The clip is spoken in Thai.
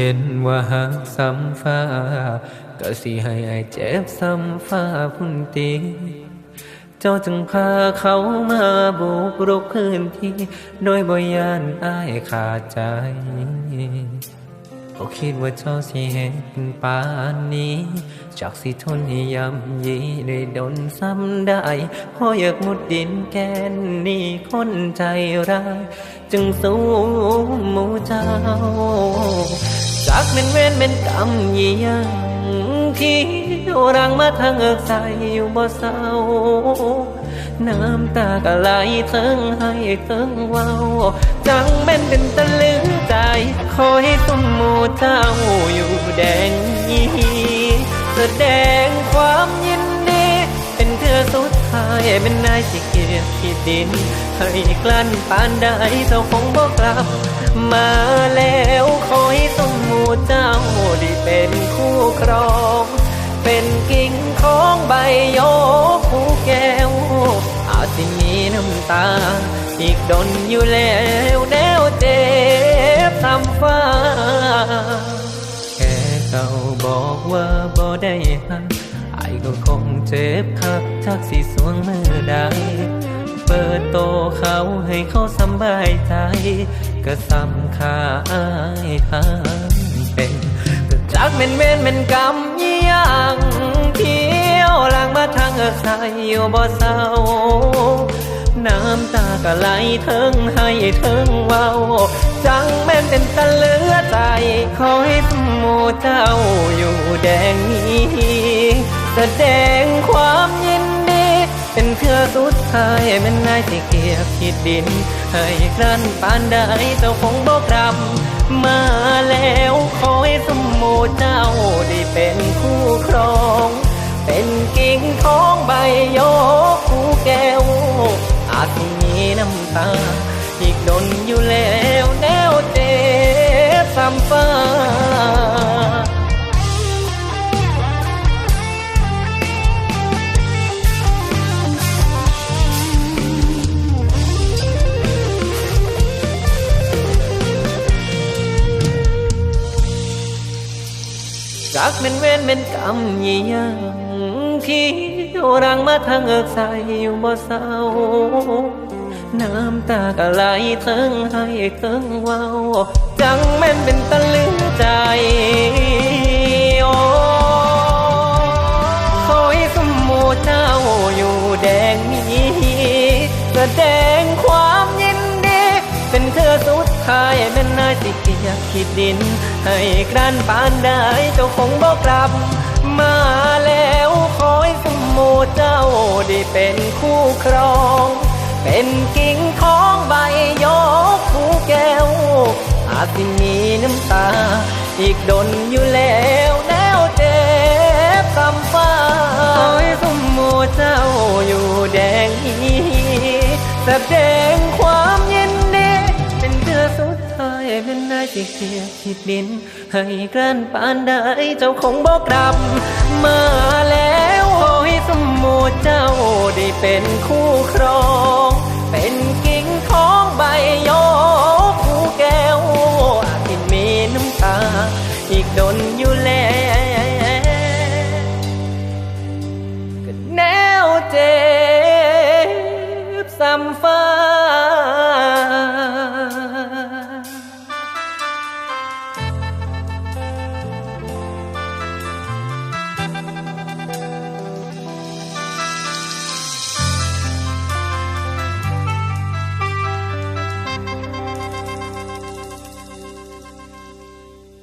เห็นว่าหักซ้ำฟ้าก็สิให้อายเจ็บซ้ำฟ้าพุ่นตีเจ้าจึงพาเขามาบุกรุกพื้นที่ โดยบยานอายขาดใจบ่คิดว่าเจ้าสิเห็นปานนี้ จากสิทนให้ยำยีได้ดนซ้ำได้พราะอยากมุดดินแกนนี่คนใจร้าย จึงสู้หมูเจ้า จากเม่นเวนเม่นกรรมยี่ยังที่รังมาทางเอิกใสอยู่บ่เศร้าน้ำตากะไหลเทิงให้เทิงเว้า จังแม่นเป็นตะลึงใจ คอยตุ้มหมูเจ้าอยู่แดงยีแสดงความย อสุดท้ายเป็นนายสิเกียรติดิน ให้กลั้นปานใดเจ้าคงบอกกลับ มาแล้วคอยตุ้มหมู่เจ้าได้เป็นคู่ครอง เป็นกิ่งของใบโยกผู้แก้ว อาจสิมีน้ำตา อีกดนอยู่แล้วแนวเจ็บทำฟ้า แค่เก่าบอกว่าบ่ได้หัก ก็คงเจ็บคักจักสิสวงเมื่อใด เปิดโตเขาให้เขาสบายใจ ก็สำค่าอายทางเป็นก็จากเม่นเม่นเป็นกรรมยี่ยังเที่ยวลังมาทางเอิกใสอยู่บ่เศร้าน้ำตาก็ไหลเทิงให้เทิงเว้า จังแม่นเป็นตะเลือใจคอยสหมูเจ้าอยู่แดงนี้ แสดงความยินดี เป็นเพื่อสุดท้ายเป็นนายที่เกียบขีดดิน ให้ครั้นปานใดเจ้าคงบอกกลับมาแล้วคอยสมโมเจ้าได้เป็นคู่ครอง เป็นกิ่งของใบโยกคู่แก้ว อาจมีน้ำตา อีกดนอยู่แล้วแนวเจ็บซ้ำฟ้า จากเป็นเว้นเป็นกรรมยี่ยังที่รังมาทางเอิกใสอยู่บ่เศร้า น้ำตาก็ไหลเทิงให้เทิงเว้า จังแม่นเป็นตะลึงใจโอ้คอยสมโมเจ้าอยู่แดงนี้แสดง อสุดท้ายเป็นนายสิเกียกขีดดิน ให้กรันปานใดเจ้าคงบอกกลับ มาแล้วคอยสมโมเจ้าได้เป็นคู่ครอง เป็นกิ่งของใบยกคู่แก้ว อาจสิมีน้ำตา อีกดนอยู่แล้วแนวเจ็บคำฟ้าคอยสมโมเจ้าอยู่แดงนี้แสดงความ เป็นได้สิเกียคิดดิน ให้เกินปานได้เจ้าคงบอกกลับ มาแล้วโอ้ยสมุดเจ้าได้เป็นคู่ครอง เป็นกิ่งของใบยอคู่แก้วอาจที่มีน้ำตา อีกดนอยู่แล้วก็แนวเจ็บซ้ำฟ้า